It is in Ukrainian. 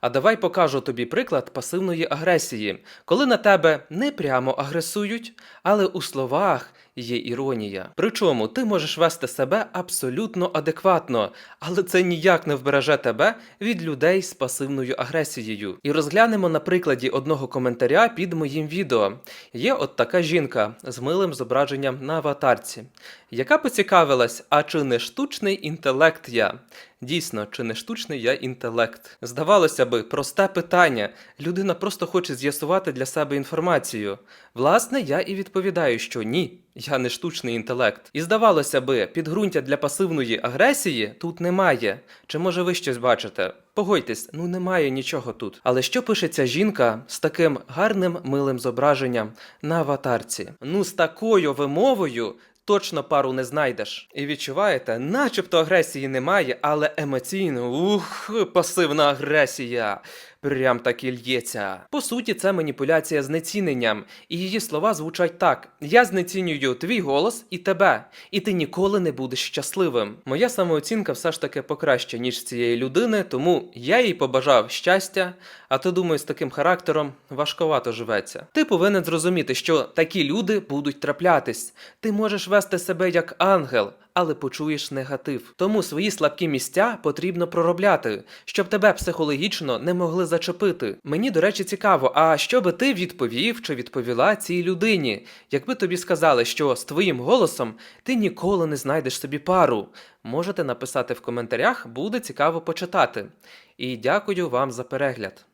А давай покажу тобі приклад пасивної агресії, коли на тебе не прямо агресують, але у словах є іронія. Причому ти можеш вести себе абсолютно адекватно, але це ніяк не вбереже тебе від людей з пасивною агресією. І розглянемо на прикладі одного коментаря під моїм відео. Є от така жінка з милим зображенням на аватарці, яка поцікавилась, а чи не штучний інтелект я? Дійсно, чи не штучний я інтелект? Здавалося би, просте питання. Людина просто хоче з'ясувати для себе інформацію. Власне, я і відповідаю, що ні, я не штучний інтелект. І здавалося би, підґрунтя для пасивної агресії тут немає. Чи може ви щось бачите? Погодьтесь, ну немає нічого тут. Але що пише ця жінка з таким гарним милим зображенням на аватарці? Ну, з такою вимовою точно пару не знайдеш. І відчуваєте, начебто агресії немає, але емоційно ух, пасивна агресія. Прям так і лється. По суті, це маніпуляція знеціненням, і її слова звучать так: я знецінюю твій голос і тебе, і ти ніколи не будеш щасливим. Моя самооцінка все ж таки покраща, ніж цієї людини, тому я їй побажав щастя, а то думаю, з таким характером важковато живеться. Ти повинен зрозуміти, що такі люди будуть траплятись. Ти можеш вести себе як ангел. Але почуєш негатив. Тому свої слабкі місця потрібно проробляти, щоб тебе психологічно не могли зачепити. Мені, до речі, цікаво, а що би ти відповів чи відповіла цій людині, якби тобі сказали, що з твоїм голосом ти ніколи не знайдеш собі пару. Можете написати в коментарях, буде цікаво почитати. І дякую вам за перегляд.